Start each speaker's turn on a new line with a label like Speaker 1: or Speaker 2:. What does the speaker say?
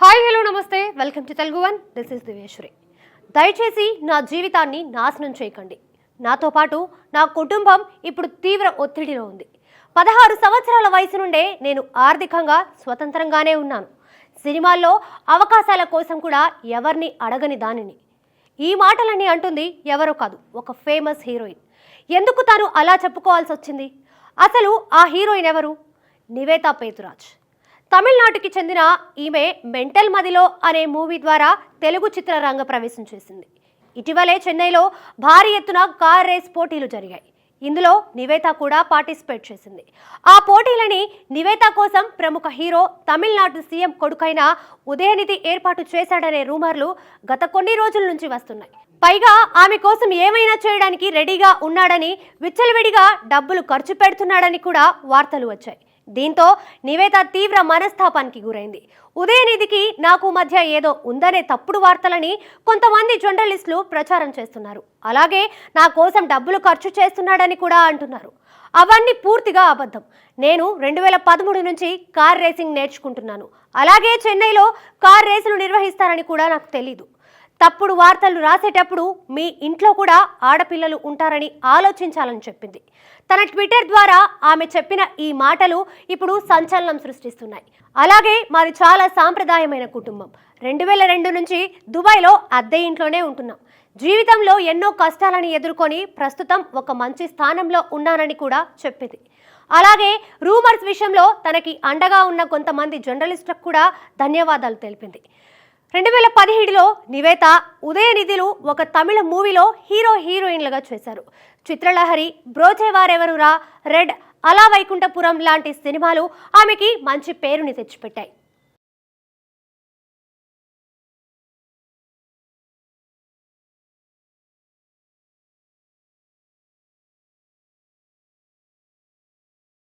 Speaker 1: Hi hello నమస్తే. Welcome to Telugu one. This is Diveshwari దయచేసి నా జీవితాన్ని నాశనం చేయకండి. నాతో పాటు నా కుటుంబం ఇప్పుడు తీవ్ర ఒత్తిడిలో ఉంది. పదహారు సంవత్సరాల వయసు నుండే నేను ఆర్థికంగా స్వతంత్రంగానే ఉన్నాను. సినిమాల్లో అవకాశాల కోసం కూడా ఎవరిని అడగని దానిని. ఈ మాటలన్నీ అంటుంది ఎవరో కాదు ఒక ఫేమస్ హీరోయిన్. ఎందుకు తాను అలా చెప్పుకోవాల్సి వచ్చింది అసలు ఆ హీరోయిన్ ఎవరు? నివేతా పేతురాజ్. తమిళనాడుకి చెందిన ఈమె మెంటల్ మదిలో అనే మూవీ ద్వారా తెలుగు చిత్రరంగ ప్రవేశం చేసింది. ఇటీవలే చెన్నైలో భారీ ఎత్తున కార్ రేస్ పోటీలు జరిగాయి. ఇందులో నివేత కూడా పార్టిసిపేట్ చేసింది. ఆ పోటీలని నివేత కోసం ప్రముఖ హీరో తమిళనాడు సీఎం కొడుకైన ఉదయనిధి ఏర్పాటు చేశాడనే రూమర్లు గత కొన్ని రోజుల నుంచి వస్తున్నాయి. పైగా ఆమె కోసం ఏమైనా చేయడానికి రెడీగా ఉన్నాడని విచ్చలవిడిగా డబ్బులు ఖర్చు పెడుతున్నాడని కూడా వార్తలు వచ్చాయి. దీంతో నివేత తీవ్ర మనస్తాపానికి గురైంది. ఉదయనిధికి నాకు మధ్య ఏదో ఉందనే తప్పుడు వార్తలని కొంతమంది జర్నలిస్టులు ప్రచారం చేస్తున్నారు. అలాగే నా కోసం డబ్బులు ఖర్చు చేస్తున్నాడని కూడా అంటున్నారు. అవన్నీ పూర్తిగా అబద్ధం. నేను రెండు వేల పదమూడు నుంచి కార్ రేసింగ్ నేర్చుకుంటున్నాను. అలాగే చెన్నైలో కార్ రేసులు నిర్వహిస్తారని కూడా నాకు తెలీదు. తప్పుడు వార్తలు రాసేటప్పుడు మీ ఇంట్లో కూడా ఆడపిల్లలు ఉంటారని ఆలోచించాలని చెప్పింది. తన ట్విట్టర్ ద్వారా ఆమె చెప్పిన ఈ మాటలు ఇప్పుడు సంచలనం సృష్టిస్తున్నాయి. అలాగే మాది చాలా సాంప్రదాయమైన కుటుంబం. రెండు వేల రెండు నుంచి దుబాయ్లో అద్దె ఇంట్లోనే ఉంటున్నాం. జీవితంలో ఎన్నో కష్టాలను ఎదుర్కొని ప్రస్తుతం ఒక మంచి స్థానంలో ఉన్నానని కూడా చెప్పింది. అలాగే రూమర్స్ విషయంలో తనకి అండగా ఉన్న కొంతమంది జర్నలిస్టులకు కూడా ధన్యవాదాలు తెలిపింది. రెండు వేల పదిహేడులో నివేత ఉదయనిధిలు ఒక తమిళ మూవీలో హీరో హీరోయిన్లుగా చేశారు. చిత్రలహరి బ్రోచేవారెవరురా రెడ్ అలా వైకుంఠపురం లాంటి సినిమాలు ఆమెకి మంచి పేరుని తెచ్చిపెట్టాయి.